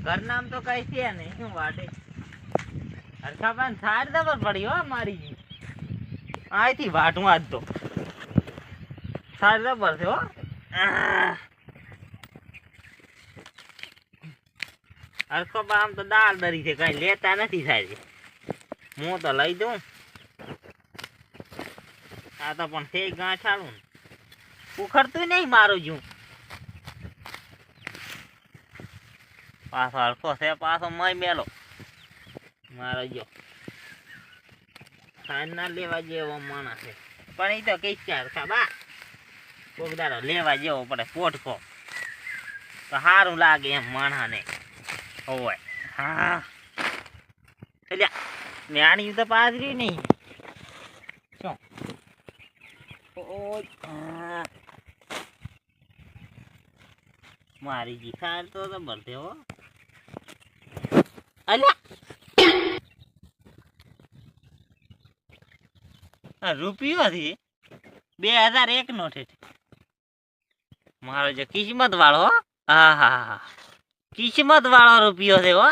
ઘર નામ તો કઈ છે નહીં શું વાટે હરખાબાન સાર પડી હો મારી અહીંથી વાટું આજ તો સાર દબર છે હો આહ. આમ તો દાળ દરી છે, કઈ લેતા નથી સાહેબ હું તો લઈ દઉં આ તો પણ તે ગાંઠાળું ઉખડતું નહીં મારું જું પાછો હળખો છે, પાછો મય મેલો. મારો જો સાંજ ના લેવા જેવો માણસ છે. પણ એ તો કઈ ચાર બા. પોગદારો લેવા જેવો પડે, પોટકો. તો સારું લાગે એમ માણસને. હોય હા. એટલે મ્યાણી તો પાછરી નહીં શું ઓય આ. મારી જીખાર તો જબર છે હો. અલ્યા. આ રૂપિયો છે. બે હજાર એક નો છે. મારો જે કિસ્મત વાળો હો. હા હા હા. કિસ્મત વાળો રૂપિયો છે હો.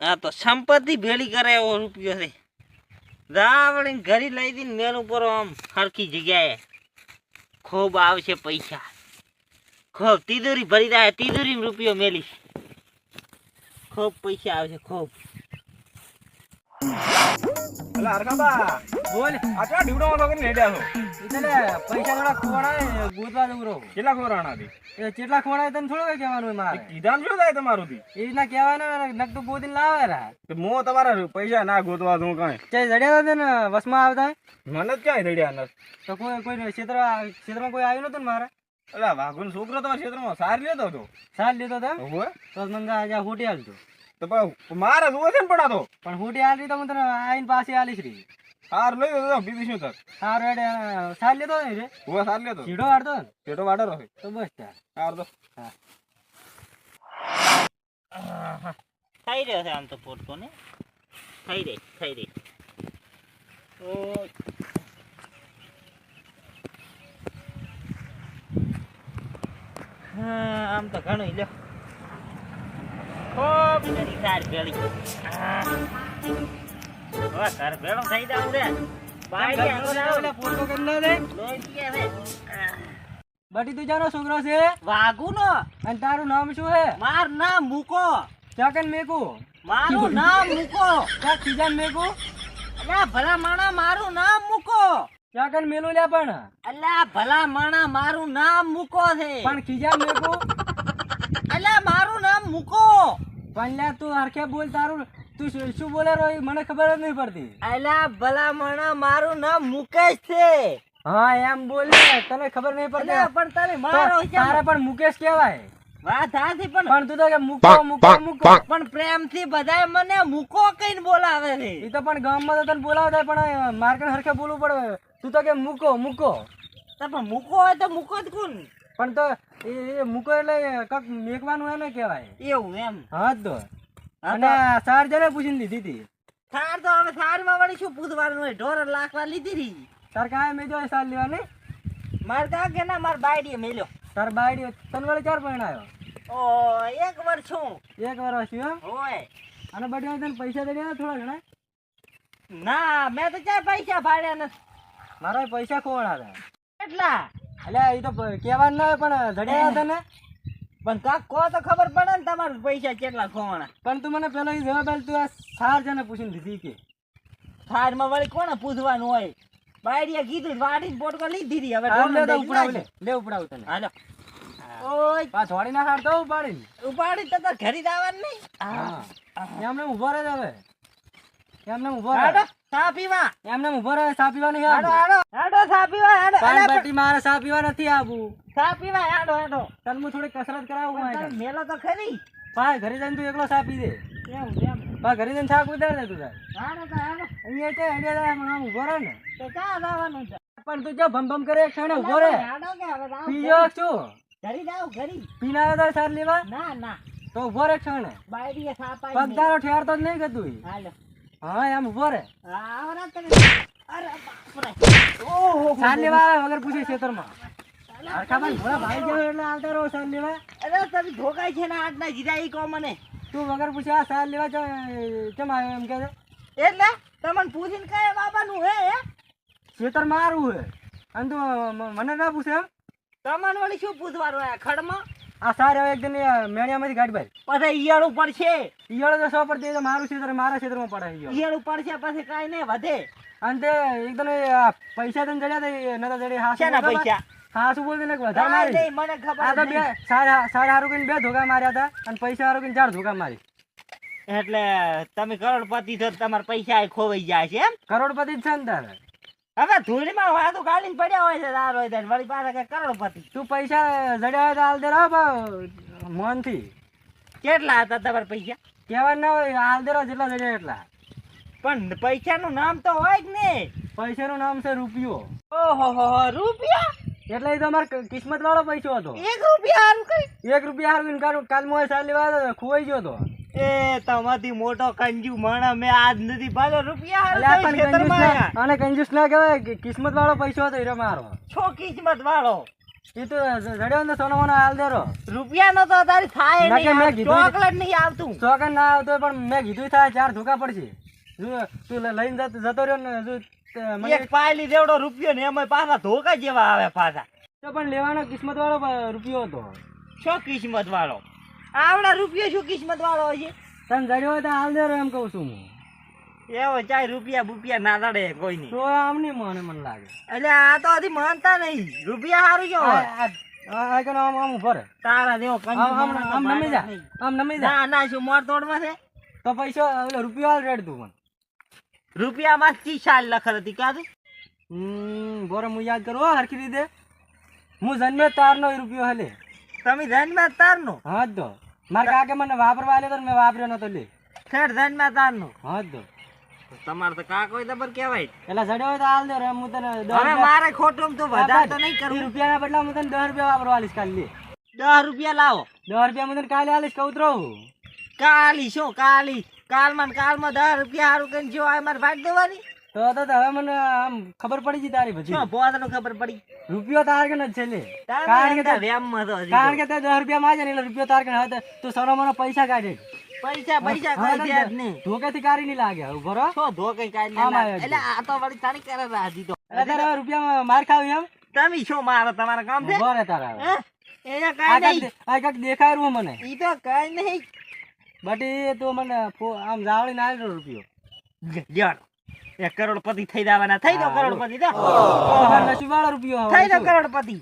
આ તો સંપત્તિ ભેળી કરે એવો રૂપિયો છે. રાવણી ઘરે લઈ દઈને મેલ ઉપર આમ હરખી જગ્યાએ ખૂબ આવશે પૈસા. ખૂબ તિજોરી ભરી જાય તિજોરી રૂપિયો મેલીશ. ખૂબ પૈસા આવશે, ખૂબ. અલા હરખાબા બોલ. આ ચા ઢીવડામાં કરીને હેડ્યા છો. એટલે પૈસા થોડા ખોવાડાય ગોતવા જવું રહું. કેટલા ખોરાણા હતી એ કેટલા ખોવાડાય તને થોડું કહેવાનું મારે. કીધામ શું થાય તમારું થી એ રીતના કહેવાનું નકતું ગોતીને લાવે રા મો તમારા પૈસા ના ગોતવા દઉં કાંઈ. ચાઈ જડ્યા હતા ને વસમાં આવતા? મને જ ક્યાંય ધડ્યા નથી તો કોઈ કોઈ ક્ષેત્ર ક્ષેત્રમાં કોઈ આવ્યું નતું ને મારે? અલા વાઘુન છોકરો તમારા ક્ષેત્રમાં સાર લેતો હતો. સાર લીધો હતો તો મને આજે હોટી હાલતું તો મારે જોવે છે ને પણ આ તો. પણ હોટી હાલી તો હું તને આવીને પાસે આલી રી. સાર લઈ તો બીજું શું થાય સારું હેડે સાર લેતો ને રે. હું સાર લેતો. ચીડો વાડતો ને? પેટો વાડો રહે તો બસ ચાલ સાર તો. આહા. થઈ રહ્યો છે આમ તો પોટકો ને? થઈ રહી થઈ રહી. હા, આમ તો ઘણું લ્યો. ખૂબ સાર ભેળી. હવે ઘર ભેળું થઈ જાવ રે છે. બટી તું જાનો છોકરો છે. વાઘુનો. અને તારું નામ શું હે માર નામ મૂકો. ચાકન મેકુ. મારું નામ મૂકો. ક્યાં ખીજાન મેકુ. અલ્યા ભલા માણા મારું નામ મૂકો. ચાકન મેલું લે પણ. અલ્યા ભલા માણા મારું નામ મૂકો છે. પણ ખીજાન મેકુ. મૂકો. પણ તું હરખે બોલ તારું તું શું શું બોલે રો મને ખબર જ નહીં પડતી. અલ્યા ભલા મણા મારું નામ મુકેશ છે. હા એમ બોલે. તને ખબર નહીં પડતી. પણ તારે મારો તારે પણ મુકેશ કહેવાય. વાત હાથી પણ પણ તું તો કે મૂકો મૂકો મૂકો. પણ પ્રેમથી બધાય મને મૂકો કઈને બોલાવે છે. એ તો પણ ગામમાં તો તને બોલાવતા પણ માર્કેટ હરખે બોલવું પડે. તું તો કે મૂકો મૂકો. તો પણ મૂકો હોય તો મૂકો જ કોણ? પણ તો એ એ મૂકો એટલે કક મેકવાનું એને કહેવાય. એવું એમ? હા તો. અને સાર જને પૂછીને લીધી હતી. સાર તો હવે થારમાં વળી શું પૂછવાનું હોય? ઢોર લાખવા લીધી હતી. તાર કાંઈ મેં જોઈ સાર લેવાની? માર કાકે ના માર બાયડીએ મેલ્યો. તાર બાયડીએ તને વળી ચાર આવ્યો ઓ એક વર્ષ છું એક વર્ષ છું? હોય. અને બધી તને પૈસા દઈ દેવા થોડા ઘણા? ના મેં તો ચાર પૈસા ભાડ્યા નથી. મારા પૈસા કોણ હતા કેટલા? એટલે એ તો કહેવાનું ના હોય પણ જડ્યા પણ કાક કહો તો ખબર પડે ને તમારા પૈસા કેટલા ખોવાણા પણ તું મને પેલો એ જવાબ તું આ સાર જને પૂછીને દીધી કે. થારમાં વળી કોને પૂછવાનું હોય? બાયડીએ કીધું વાડીને પોટકો લીધી હતી હવે લે ઉપડાવ લે. લે ઉપડાવ તને. હાલો. ઓય. પા થોડી ના હાર તો ઉપાડી ઉપાડી તો તાર ઘરે જ નહીં? હા. એમને ઊભો રહે હવે. એમને ઊભો હાડો રહે. ચા પીવા? એમને ઊભો રહે ચા પીવા નહીં ચા પીવા મારે ચા પીવા નથી આવવું ચા પીવા તને હું થોડી કસરત કરાવું પણ મેલો તો ખરી. પા ઘરે જઈને તું એકલો ચા પી દે. ઘરે જઈને થાક ઉતાર દે તું તાર. હાડો તો હાડો. અહીંયા છે અહીંયા જાય આમ ઊભો રહે ને. તો ચા લાવવાનું છે? પણ તું જો ભમ ભમ કરે ક્ષણે ઊભો રહે. કે પીજો શું? ઘરી જાવ ઘરી. પીના તાર સાર લેવા? ના ના. તો ઊભો રહે ક્ષણે. બાયડીએ ઠેર તો નહીં કતું હાલો. હા એમ ઊભો રે સાર લેવા આવે વગર પૂછે ખેતરમાં. ભોળા ભાઈ જેવો એટલે આવતા રહો સાર લેવા અરે તમે ધોકાય છે ને આજના જીરા ઈ કહો મને. તું વગર પૂછે આ સાર લેવા આવ્યો એમ કે એટલે તમને પૂછીને કહે બાબાનું હે હે? ખેતર મારું હે. અને તું મને ના પૂછે એમ? તમને વળી શું પૂછવાનું ખડમાં? આ સાર હવે એકદમ મેણિયામાંથી ગાડી ભાઈ. પછી ઉપર છે. ઈયળ તો સો પડતી હોય મારું ક્ષેત્ર મારા ખેતરમાં પડે ઈયળ. ઉપર છે પછી કાંઈ નહીં વધે. અને તે એકદમ પૈસા તને જડ્યા તા નતા જડે હા પૈસા? હા શું ને વધારે મારી મને ખબર આ તો બે સારા સાડા હારું કરીને બે ધોકા માર્યા હતા અને પૈસા હારું કરીને ચાર ધોકા મારી એટલે તમે કરોડપતિ છો તમારા પૈસા ખોવાઈ જાય છે એમ? કરોડપતિ જ છે ને તારે. હવે ધૂળીમાં વાતો ગાલીને પડ્યા હોય છે દાર હોય ત્યારે વળી પાછા કે કરોડપતિ તું પૈસા જડ્યા હોય તો હાલ દે રહો મોનથી. કેટલા હતા તમારા પૈસા? કહેવા ના હોય હાલ દે રહો જેટલા જડ્યા એટલા. પણ પૈસાનું નામ તો હોય જ ને. પૈસાનું નામ છે રૂપિયો. ઓહો રૂપિયા? એટલે એ તો અમારે કિસ્મત વાળો પૈસો હતો. એક રૂપિયા હારું કઈ? એક રૂપિયા હારું કાલ કાલ મોય સાલ લેવા ખોવાઈ ગયો હતો એ તમાથી મોટો કંજુ માણા મેં આજ નથી પાછો રૂપિયા કંજૂસ ના કહેવાય કિસ્મત વાળો પૈસો હતો હીરો મારો. છો કિસ્મત વાળો એ તો જડ્યો ને સોનો મોનો હાલ દેરો રૂપિયા નો તો તારી થાય ના કે મેં નહીં ચોકલેટ નહીં આવતું. ચોકન ના આવતું પણ મેં કીધું થાય ચાર ધોકા પડશે. તું લઈને જતો રહ્યો ને એક પાયલી દેવડો રૂપિયો ને એમાં પાછા ધોકા જેવા આવે પાછા. તો પણ લેવાનો કિસ્મત વાળો રૂપિયો હતો. છો કિસ્મત વાળો આવડા રૂપિયો શું કિસ્મત વાળો હોય છે તને જડ્યો તો હાલ દેરો એમ કહું છું હું. એવો ચાય રૂપિયા બુપિયા ના લડે કોઈ નહીં તો આમ નહીં મને મને લાગે. એટલે આ તો હજી માનતા નહીં. રૂપિયા સારું આમ આમ ઊભો તારા જેવો આમ આમ માણસ તો આમ નમી જા આમ નમી જા. ના ના શું મોર તોડમાં છે? તો પૈસો રૂપિયો હાલ રેડ તું મને. રૂપિયામાં ત્રીસ સાલ લખર હતી કાતું હમ બોરે હું યાદ કરું હરખી રીતે. હું જન્મ્યો તારનો રૂપિયો હલે. તમે ધનમાં તારનો? હા તો. મારા કાકે મને વાપરવા આલ્યો તો ને મેં વાપર્યો નતો લે ખેર ધનમાં તારનો હા તો. તમારે તો કાક હોય તો કહેવાય. એટલે જડ્યો હોય તો હાલ દે હું તને દસ હવે મારે ખોટું તો વધારે તો નહીં કરું રૂપિયા રૂપિયાના બદલા હું તને દસ રૂપિયા વાપરવા આલીશ કાલ લે. દસ રૂપિયા લાવો. દસ રૂપિયા હું તને કાલે આલીશ કહું કાલી શું કાલી? કાલમાં ને કાલમાં દસ રૂપિયા હારું કરીને જો આ મારે ફાટ દેવાની? તો તો હવે મને આમ ખબર પડી ગઈ તારી પછી પોતાનું ખબર પડી? રૂપિયો તાર કે નથી છે લે તારે કારણ કે અંદરમાં તો કારણ કે તે દસ રૂપિયા માં છે ને એટલે રૂપિયો તાર કે હવે તો સોનો મોનો પૈસા કાઢે. પૈસા પૈસા હવે કોઈ તો દે જ કાઢી નહીં લાગે ઊભો રહો. શું ધોકે કાઢી આમ લે આવ્યો એટલે આ તો વળી તારી કરે રાજી તો. એટલે તારે માર ખાવી એમ? તમે શું મારો તમારા કામ છે? તારા? એને આ નહીં. આ દેખાય મને. ઈ તો કાંઈ નહીં. બટી તું મને આમ જાવડી ના રૂપિયો. લ્યો. એક કરોડપતિ થઈ જવાના. થઈ દો કરોડપતિ દો નસીબવાળો રૂપિયો થઈ દો કરોડપતિ.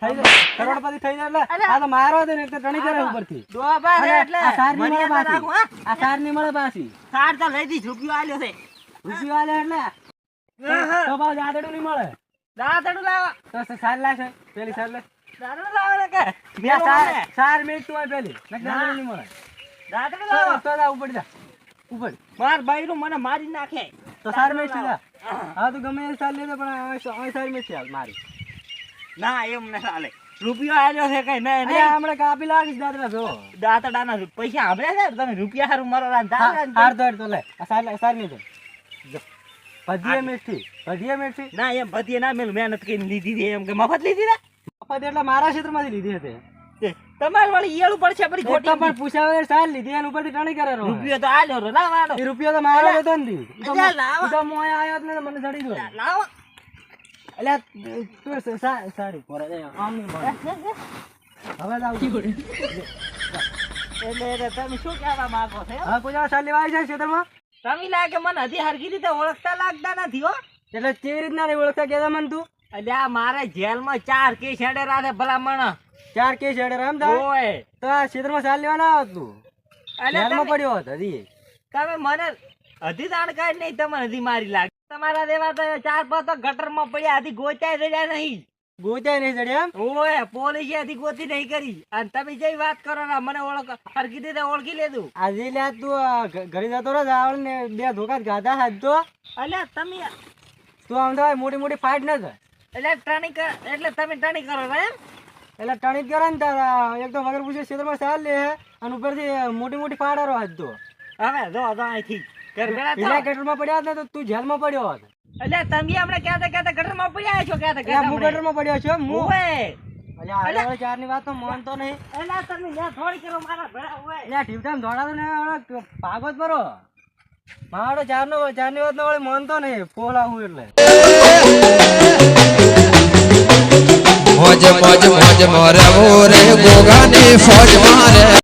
થઈ જાય. કરોડપતિ થઈ જાય એટલે આ તો મારો ને તો ટણી કરે ઉપરથી. ડોબા છે અને એટલે. આ સારની મળે પાછી. આ સારની મળે પાછી. સાર તો લઈ દીધી રૂપિયો આલ્યો છે. રૂપિયો એટલે. તો મળે. દાતડું લાવો. તો સાર લાગે પેલી સાર લે. દાતડું લાવો ને કે. આ સાર સાર મેચતું હોય પેલી. મળે. દાતડું તો લાવો તો ઉપર જા. ઉપર. માર બાયરું મને મારી નાખે. તો સાર મેચતી જા હા. તો ગમે એ સાર લેતો પણ સાર મેચતી હાલ મારી. ના એમ ને ચાલે રૂપિયો આવ્યો છે કઈ નહીં નહીં હમણાં કાપી લાગીશ દાદરા જો. દાતડા ના પૈસા આપણે છે? તમે રૂપિયા હારું મારો રાન હાર તો લે. સાર સાર મેચો ભજીએ મેઠી ભજીએ મેઠી ના એમ ભજીએ ના મેલ. મહેનત કરીને લીધી હતી એમ કે મફત લીધી ને મફત એટલે મારા ક્ષેત્રમાંથી લીધી હતી. તમારે વાળી ઈયળ ઉપર છે પરી તો ખોટી પણ પૂછાવે સાર લીધી એના ઉપરથી ટણી કરે રો રૂપિયો તો આલ્યો રો ના વાળો એ રૂપિયો તો મારો હતો ને દી. તો અલ્યા લાવા. તો મોય આયો ને મને જડી ગયો. લાવો. એટલે તું સ- સા- સારી. પોરે આમ. હવે છું. એટલે એટલે તમે શું કહેવા માંગો છો? હા કોઈ સાલ લેવા આવી છે તમે તમે લાગે મને હજી હરખી રીતે ઓળખતા લાગતા નથી હો. એટલે કેવી રીતના નહીં ઓળખતા? કહેતા મને તું. આ મારે જેલમાં ચાર કેસ હેડે રાખે ભલામણ. ચાર કેસ હેડે એમ તાર ઓય. તો આ ક્ષેત્રમાં સાર લેવા ના આવત તું જેલમાં પડ્યો હતો હજી. તમે મને હજી જાણકારી નહીં તમને હજી મારી લાગે. તમારા દેવા તો ચાર પાંચ તો ગટરમાં પડ્યા હજી ગોચાઈ રહ્યા નહીં. ગોચાઈ નહીં ચડ્યા ઓય પોલીસે હજી ગોતી નહીં કરી. અને તમે જે વાત કરો ને મને ઓળખ ફરકી દીધે ઓળખી લેતું આજે લે તું ઘરે જતો રહો આવડને બે ધોકા ગાધા હાથ તો અલ્યા તમે તું આમ તો મોટી મોટી ફાઇટ ન થાય એટલે ટણી એટલે તમે ટણી કરો એમ? એટલે ટણી કરો ને તારા વગર પૂછે ક્ષેત્રમાં સાર લે અને ઉપરથી મોટી મોટી ફાડારો હાથ તો. હવે જો જો અહીંથી. ગટરમાં પડ્યા હતા તો તું જેલમાં પડ્યો હોત. અલ્યા તમે હમણાં ક્યાં કહેતા ગટરમાં પડ્યા છો? કહેતા હું ગટરમાં પડ્યો છું હું આગળ વાળી વાત તો માનતો નહીં. અલ્યા તમે થોડી કરો મારા ભેળા દોડાતો ને હવે ભાગો જ પરો. મારો ચારનો જાની વાત વળી માનતો નહીં. પોલા હું એટલે. મોજ મોજ મોજ, મોરે મોરે, ગોગાની ફોજ મારે.